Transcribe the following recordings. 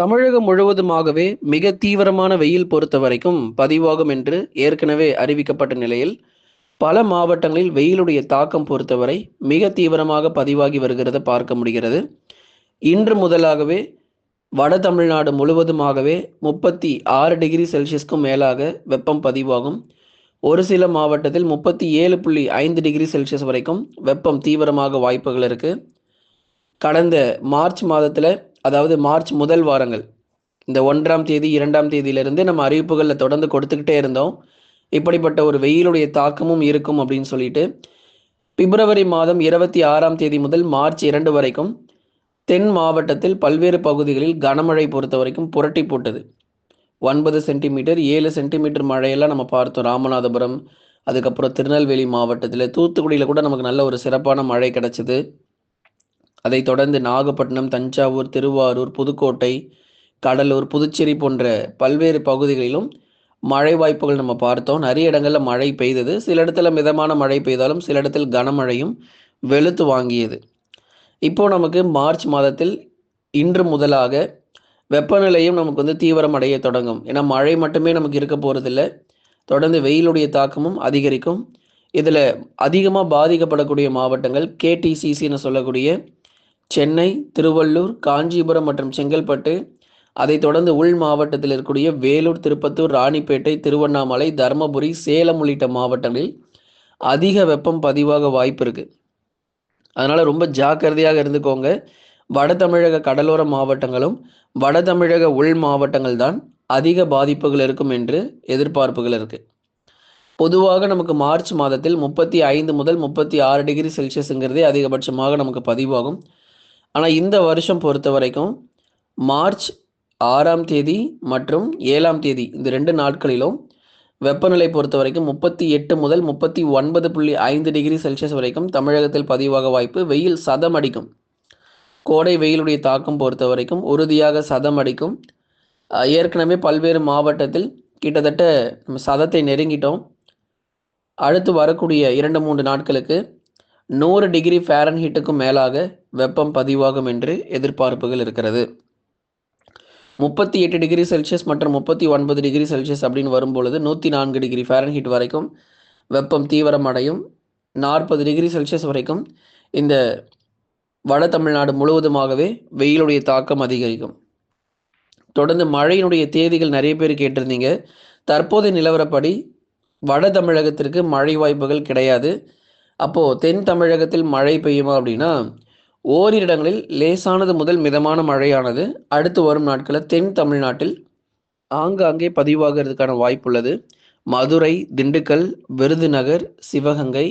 தமிழகம் முழுவதுமாகவே மிக தீவிரமான வெயில் பொறுத்த வரைக்கும் பதிவாகும் என்று ஏற்கனவே அறிவிக்கப்பட்ட நிலையில் பல மாவட்டங்களில் வெயிலுடைய தாக்கம் பொறுத்தவரை மிக தீவிரமாக பதிவாகி வருகிறத பார்க்க முடிகிறது. இன்று முதலாகவே வட தமிழ்நாடு முழுவதுமாகவே முப்பத்தி ஆறு டிகிரி செல்சியஸ்க்கும் மேலாக வெப்பம் பதிவாகும். ஒரு சில மாவட்டத்தில் முப்பத்தி ஏழு புள்ளி ஐந்து டிகிரி செல்சியஸ் வரைக்கும் வெப்பம் தீவிரமாக வாய்ப்புகள் இருக்குது கடந்த மார்ச் மாதத்தில் அதாவது மார்ச் முதல் வாரங்கள். இந்த ஒன்றாம் தேதி இரண்டாம் தேதியிலிருந்து நம்ம அறிவிப்புகளில் தொடர்ந்து கொடுத்துக்கிட்டே இருந்தோம். இப்படிப்பட்ட ஒரு வெயிலுடைய தாக்கமும் இருக்கும் அப்படின்னு சொல்லிட்டு பிப்ரவரி மாதம் இருபத்தி ஆறாம் தேதி முதல் மார்ச் இரண்டு வரைக்கும் தென் மாவட்டத்தில் பல்வேறு பகுதிகளில் கனமழை பொறுத்த வரைக்கும் புரட்டி போட்டது. ஒன்பது சென்டிமீட்டர் ஏழு சென்டிமீட்டர் மழையெல்லாம் நம்ம பார்த்தோம். ராமநாதபுரம் அதுக்கப்புறம் திருநெல்வேலி மாவட்டத்தில் தூத்துக்குடியில் கூட நமக்கு நல்ல ஒரு சிறப்பான மழை கிடச்சிது. அதைத் தொடர்ந்து நாகப்பட்டினம் தஞ்சாவூர் திருவாரூர் புதுக்கோட்டை கடலூர் புதுச்சேரி போன்ற பல்வேறு பகுதிகளிலும் மழை வாய்ப்புகள் நம்ம பார்த்தோம். நிறைய இடங்களில் மழை பெய்தது. சில இடத்துல மிதமான மழை பெய்தாலும் சில இடத்தில் கனமழையும் வெளுத்து வாங்கியது. இப்போ நமக்கு மார்ச் மாதத்தில் இன்று முதலாக வெப்பநிலையும் நமக்கு வந்து தீவிரம் அடைய தொடங்கும். ஏன்னா மழை மட்டுமே நமக்கு இருக்க போகிறதில்ல தொடர்ந்து வெயிலுடைய தாக்கமும் அதிகரிக்கும். இதில் அதிகமாக பாதிக்கப்படக்கூடிய மாவட்டங்கள் கேடிசிசின்னு சொல்லக்கூடிய சென்னை திருவள்ளூர் காஞ்சிபுரம் மற்றும் செங்கல்பட்டு அதைத் தொடர்ந்து உள் மாவட்டத்தில் இருக்கக்கூடிய வேலூர் திருப்பத்தூர் ராணிப்பேட்டை திருவண்ணாமலை தருமபுரி சேலம் உள்ளிட்ட மாவட்டங்களில் அதிக வெப்பம் பதிவாக வாய்ப்பு இருக்கு. அதனால ரொம்ப ஜாக்கிரதையாக இருந்துக்கோங்க. வட தமிழக கடலோர மாவட்டங்களும் வட தமிழக உள் மாவட்டங்கள் தான் அதிக பாதிப்புகள் இருக்கும் என்று எதிர்பார்ப்புகள் இருக்கு. பொதுவாக நமக்கு மார்ச் மாதத்தில் முப்பத்தி ஐந்து முதல் முப்பத்தி ஆறு டிகிரி செல்சியஸுங்கிறதே அதிகபட்சமாக நமக்கு பதிவாகும். ஆனால் இந்த வருஷம் பொறுத்த வரைக்கும் மார்ச் ஆறாம் தேதி மற்றும் ஏழாம் தேதி இந்த ரெண்டு நாட்களிலும் வெப்பநிலை பொறுத்த வரைக்கும் முப்பத்தி எட்டு முதல் முப்பத்தி ஒன்பது புள்ளி ஐந்து டிகிரி செல்சியஸ் வரைக்கும் தமிழகத்தில் பதிவாக வாய்ப்பு. வெயில் சதம் அடிக்கும் கோடை வெயிலுடைய தாக்கம் பொறுத்த வரைக்கும் உறுதியாக சதம் அடிக்கும் ஏற்கனவே பல்வேறு மாவட்டத்தில் கிட்டத்தட்ட நம்ம சதத்தை நெருங்கிட்டோம். அடுத்து வரக்கூடிய இரண்டு மூன்று நாட்களுக்கு நூறு டிகிரி ஃபேரன்ஹீட்டுக்கும் மேலாக வெப்பம் பதிவாகும் என்று எதிர்பார்ப்புகள் இருக்கிறது. முப்பத்தி எட்டு டிகிரி செல்சியஸ் மற்றும் முப்பத்தி ஒன்பது டிகிரி செல்சியஸ் அப்படின்னு வரும்பொழுது நூற்றி நான்கு டிகிரி ஃபேரன்ஹீட் வரைக்கும் வெப்பம் தீவிரமடையும் நாற்பது டிகிரி செல்சியஸ் வரைக்கும் இந்த வட தமிழ்நாடு முழுவதுமாகவே வெயிலுடைய தாக்கம் அதிகரிக்கும். தொடர்ந்து மழையினுடைய தேதிகள் நிறைய பேர் கேட்டிருந்தீங்க. தற்போதைய நிலவரப்படி வட தமிழகத்திற்கு மழை வாய்ப்புகள் கிடையாது. அப்போது தென் தமிழகத்தில் மழை பெய்யுமா அப்படின்னா ஓரிடங்களில் இடங்களில் லேசானது முதல் மிதமான மழையானது அடுத்து வரும் நாட்களில் தென் தமிழ்நாட்டில் ஆங்காங்கே பதிவாகிறதுக்கான வாய்ப்புள்ளது. மதுரை திண்டுக்கல் விருதுநகர் சிவகங்கை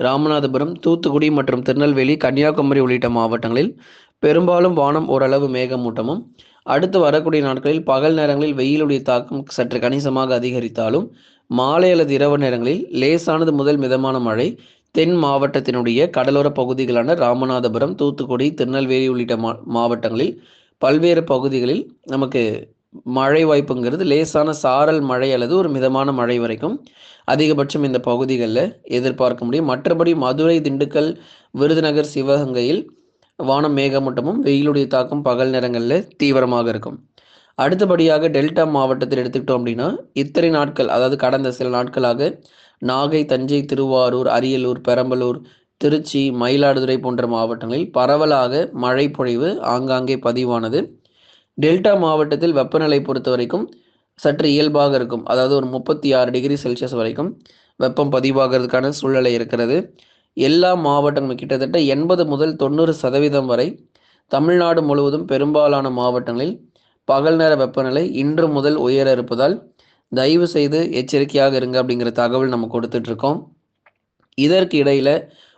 ராமநாதபுரம் தூத்துக்குடி மற்றும் திருநெல்வேலி கன்னியாகுமரி உள்ளிட்ட மாவட்டங்களில் பெரும்பாலும் வானம் ஓரளவு மேகமூட்டமும். அடுத்து வரக்கூடிய நாட்களில் பகல் நேரங்களில் வெயிலுடைய தாக்கம் சற்று கணிசமாக அதிகரித்தாலும் மாலை அல்லது இரவு நேரங்களில் லேசானது முதல் மிதமான மழை தென் மாவட்டத்தினுடைய கடலோர பகுதிகளான ராமநாதபுரம் தூத்துக்குடி திருநெல்வேலி உள்ளிட்ட மா மாவட்டங்களில் பல்வேறு பகுதிகளில் நமக்கு மழை வாய்ப்புங்கிறது. லேசான சாரல் மழை அல்லது ஒரு மிதமான மழை வரைக்கும் அதிகபட்சம் இந்த பகுதிகளில் எதிர்பார்க்க முடியும். மற்றபடி மதுரை திண்டுக்கல் விருதுநகர் சிவகங்கையில் வானம் மேகமூட்டமும் வெயிலுடைய தாக்கம் பகல் நேரங்களில் தீவிரமாக இருக்கும். அடுத்தபடியாக டெல்டா மாவட்டத்தில் எடுத்துக்கிட்டோம் அப்படின்னா இத்தனை நாட்கள் அதாவது கடந்த சில நாட்களாக நாகை தஞ்சை திருவாரூர் அரியலூர் பெரம்பலூர் திருச்சி மயிலாடுதுறை போன்ற மாவட்டங்களில் பரவலாக மழை பொழிவு ஆங்காங்கே பதிவானது. டெல்டா மாவட்டத்தில் வெப்பநிலை பொறுத்த வரைக்கும் சற்று இயல்பாக இருக்கும். அதாவது ஒரு முப்பத்தி ஆறு டிகிரி செல்சியஸ் வரைக்கும் வெப்பம் பதிவாகிறதுக்கான சூழ்நிலை இருக்கிறது. எல்லா மாவட்டங்களும் கிட்டத்தட்ட எண்பது முதல் தொண்ணூறு சதவீதம் வரை தமிழ்நாடு முழுவதும் பெரும்பாலான மாவட்டங்களில் பகல் நேர வெப்பநிலை இன்று முதல் உயர இருப்பதால் தயவு செய்து எச்சரிக்கையாக இருங்க அப்படிங்கிற தகவல் நம்ம கொடுத்துட்டு இருக்கோம் இதற்கு இடையில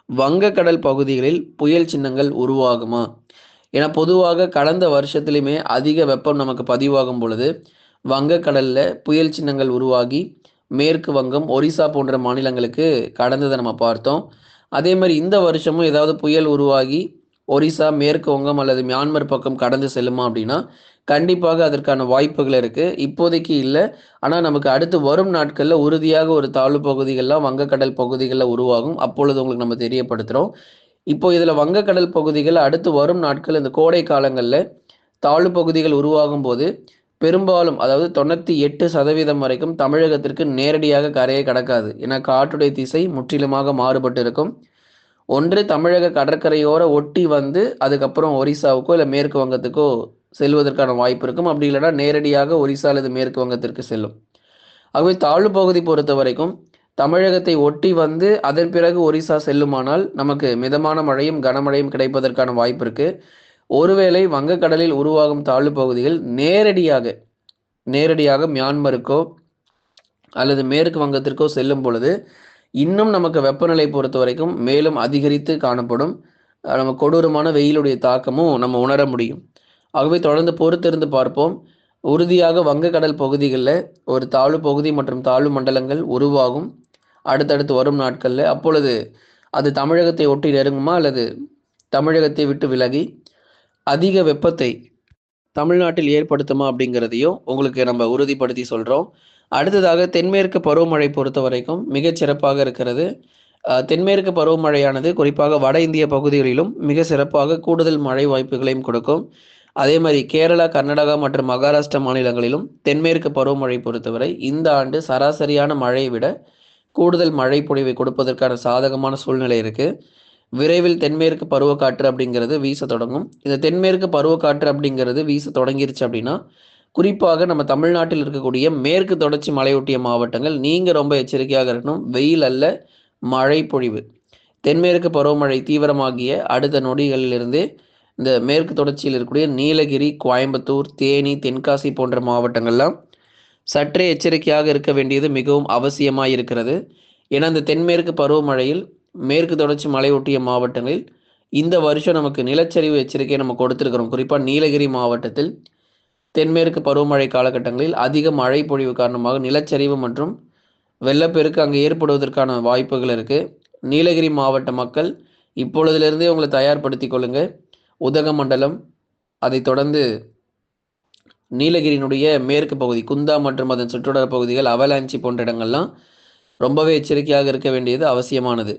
வங்கக்கடல் பகுதிகளில் புயல் சின்னங்கள் உருவாகுமா? ஏன்னா பொதுவாக கடந்த வருஷத்துலையுமே அதிக வெப்பம் நமக்கு பதிவாகும் பொழுது வங்கக்கடல்ல புயல் சின்னங்கள் உருவாகி மேற்கு வங்கம் ஒரிசா போன்ற மாநிலங்களுக்கு கடந்ததை நம்ம பார்த்தோம். அதே மாதிரி இந்த வருஷமும் ஏதாவது புயல் உருவாகி ஒரிசா மேற்கு வங்கம் அல்லது மியான்மர் பக்கம் கடந்து செல்லுமா அப்படின்னா கண்டிப்பாக அதற்கான வாய்ப்புகள் இருக்குது இப்போதைக்கு இல்லை. ஆனால் நமக்கு அடுத்து வரும் நாட்களில் உறுதியாக ஒரு தாழ்வு பகுதிகள்லாம் வங்கக்கடல் பகுதிகளில் உருவாகும். அப்பொழுது உங்களுக்கு நம்ம தெரியப்படுத்துகிறோம் இப்போ இதில் வங்கக்கடல் பகுதிகள் அடுத்து வரும் நாட்கள் இந்த கோடை காலங்களில் தாழ்வு பகுதிகள் உருவாகும் போது பெரும்பாலும் அதாவது தொண்ணூற்றி எட்டு சதவீதம் வரைக்கும் தமிழகத்திற்கு நேரடியாக கரையை கடக்காது. ஏன்னா காற்றுடைய திசை முற்றிலுமாக மாறுபட்டு இருக்கும் ஒன்று தமிழக கடற்கரையோர ஒட்டி வந்து அதுக்கப்புறம் ஒரிசாவுக்கோ இல்லை மேற்கு வங்கத்துக்கோ செல்வதற்கான வாய்ப்பு இருக்கும். அப்படி இல்லைன்னா நேரடியாக ஒரிசா அல்லது மேற்கு வங்கத்திற்கு செல்லும். ஆகவே தாழ்வு பகுதி பொறுத்த வரைக்கும் தமிழகத்தை ஒட்டி வந்து அதன் பிறகு ஒரிசா செல்லுமானால் நமக்கு மிதமான மழையும் கனமழையும் கிடைப்பதற்கான வாய்ப்பு இருக்கு. ஒருவேளை வங்கக்கடலில் உருவாகும் தாழ்வு பகுதிகள் நேரடியாக நேரடியாக மியான்மருக்கோ அல்லது மேற்கு வங்கத்திற்கோ செல்லும் பொழுது இன்னும் நமக்கு வெப்பநிலை பொறுத்த வரைக்கும் மேலும் அதிகரித்து காணப்படும் நம்ம கொடூரமான வெயிலுடைய தாக்கமும் நம்ம உணர முடியும். ஆகவே தொடர்ந்து பொறுத்திருந்து பார்ப்போம். உறுதியாக வங்கக்கடல் பகுதிகளில் ஒரு தாழ்வு பகுதி மற்றும் தாழ்வு மண்டலங்கள் உருவாகும். அடுத்தடுத்து வரும் நாட்களில் அப்பொழுது அது தமிழகத்தை ஒட்டி நெருங்குமா அல்லது தமிழகத்தை விட்டு விலகி அதிக வெப்பத்தை தமிழ்நாட்டில் ஏற்படுத்துமா அப்படிங்கிறதையும் உங்களுக்கு நம்ம உறுதிப்படுத்தி சொல்கிறோம் அடுத்ததாக தென்மேற்கு பருவமழை பொறுத்த வரைக்கும் மிகச் சிறப்பாக இருக்கிறது. தென்மேற்கு பருவமழையானது குறிப்பாக வட இந்திய பகுதிகளிலும் மிக சிறப்பாக கூடுதல் மழை வாய்ப்புகளையும் கொடுக்கும். அதே மாதிரி கேரளா கர்நாடகா மற்றும் மகாராஷ்டிரா மாநிலங்களிலும் தென்மேற்கு பருவமழை பொறுத்தவரை இந்த ஆண்டு சராசரியான மழையை விட கூடுதல் மழை பொழிவை கொடுப்பதற்கான சாதகமான சூழ்நிலை இருக்கு. விரைவில் தென்மேற்கு பருவக்காற்று அப்படிங்கிறது வீச தொடங்கும். இந்த தென்மேற்கு பருவக்காற்று அப்படிங்கிறது வீச தொடங்கிருச்சு அப்படின்னா குறிப்பாக நம்ம தமிழ்நாட்டில் இருக்கக்கூடிய மேற்கு தொடர்ச்சி மலையொட்டிய மாவட்டங்கள் நீங்கள் ரொம்ப எச்சரிக்கையாக இருக்கணும். வெயில் அல்ல மழை பொழிவு. தென்மேற்கு பருவமழை தீவிரமாகிய அடுத்த நொடிகளிலிருந்தே இந்த மேற்கு தொடர்ச்சியில் இருக்கக்கூடிய நீலகிரி கோயம்புத்தூர் தேனி தென்காசி போன்ற மாவட்டங்கள்லாம் சற்றே எச்சரிக்கையாக இருக்க வேண்டியது மிகவும் அவசியமாக இருக்கிறது. ஏன்னா இந்த தென்மேற்கு பருவமழையில் மேற்கு தொடர்ச்சி மலையொட்டிய மாவட்டங்களில் இந்த வருஷம் நமக்கு நிலச்சரிவு எச்சரிக்கையை நம்ம கொடுத்துருக்கிறோம். குறிப்பாக நீலகிரி மாவட்டத்தில் தென்மேற்கு பருவமழை காலகட்டங்களில் அதிக மழை பொழிவு காரணமாக நிலச்சரிவு மற்றும் வெள்ளப்பெருக்கு அங்கே ஏற்படுவதற்கான வாய்ப்புகள் இருக்குது நீலகிரி மாவட்ட மக்கள் இப்பொழுதிலிருந்தே உங்களை தயார்படுத்தி கொள்ளுங்கள் உதகமண்டலம் அதை தொடர்ந்து நீலகிரியினுடைய மேற்கு பகுதி குந்தா மற்றும் அதன் சுற்றுவட்டார பகுதிகள் அவலாஞ்சி போன்ற இடங்கள்லாம் ரொம்பவே எச்சரிக்கையாக இருக்க வேண்டியது அவசியமானது.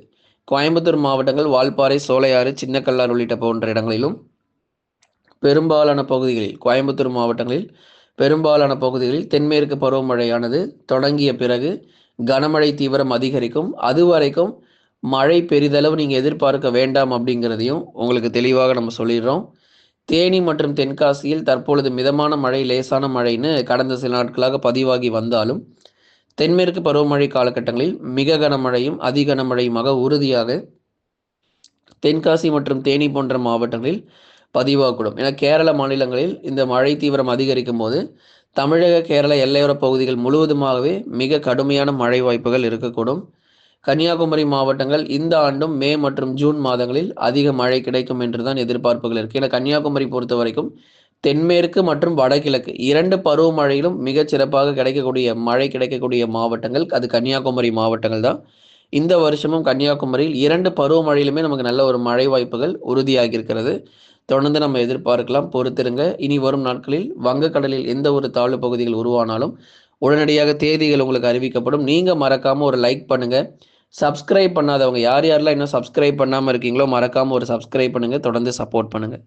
கோயம்புத்தூர் மாவட்டங்கள் வால்பாறை சோலையாறு சின்னக்கல்லார் உள்ளிட்ட போன்ற இடங்களிலும் பெரும்பாலான பகுதிகளில் கோயம்புத்தூர் மாவட்டங்களில் பெரும்பாலான பகுதிகளில் தென்மேற்கு பருவமழையானது தொடங்கிய பிறகு கனமழை தீவிரம் அதிகரிக்கும். அதுவரைக்கும் மழை பெரிதளவு நீங்கள் எதிர்பார்க்க வேண்டாம் அப்படிங்கிறதையும் உங்களுக்கு தெளிவாக நம்ம சொல்லிடுறோம். தேனி மற்றும் தென்காசியில் தற்பொழுது மிதமான மழை லேசான மழைன்னு கடந்த சில நாட்களாக பதிவாகி வந்தாலும் தென்மேற்கு பருவமழை காலகட்டங்களில் மிக கனமழையும் அதி கனமழையுமாக உறுதியாக தென்காசி மற்றும் தேனி போன்ற மாவட்டங்களில் பதிவாகக்கூடும். ஏன்னா கேரள மாநிலங்களில் இந்த மழை தீவிரம் அதிகரிக்கும் போது தமிழக கேரள எல்லையோர பகுதிகள் முழுவதுமாகவே மிக கடுமையான மழை வாய்ப்புகள் இருக்கக்கூடும். கன்னியாகுமரி மாவட்டங்கள் இந்த ஆண்டும் மே மற்றும் ஜூன் மாதங்களில் அதிக மழை கிடைக்கும் என்று தான் எதிர்பார்ப்புகள் இருக்கு. ஏன்னா கன்னியாகுமரி பொறுத்த வரைக்கும் தென்மேற்கு மற்றும் வடகிழக்கு இரண்டு பருவமழையிலும் மிகச் சிறப்பாக கிடைக்கக்கூடிய மழை கிடைக்கக்கூடிய மாவட்டங்கள் அது கன்னியாகுமரி மாவட்டங்கள் தான். இந்த வருஷமும் கன்னியாகுமரியில் இரண்டு பருவமழையிலுமே நமக்கு நல்ல ஒரு மழை வாய்ப்புகள் உறுதியாகி இருக்கிறது தொடர்ந்து நம்ம எதிர்பார்க்கலாம். பொறுத்திருங்க. இனி வரும் நாட்களில் வங்கக்கடலில் எந்த ஒரு தாழ்வு பகுதிகள் உருவானாலும் உடனடியாக தேதிகள் உங்களுக்கு அறிவிக்கப்படும். நீங்க மறக்காம ஒரு லைக் பண்ணுங்க. சப்ஸ்கிரைப் பண்ணாதவங்க யார் யாரெல்லாம் இன்னும் சப்ஸ்கிரைப் பண்ணாமல் இருக்கீங்களோ மறக்காம ஒரு சப்ஸ்கிரைப் பண்ணுங்க. தொடர்ந்து சப்போர்ட் பண்ணுங்க.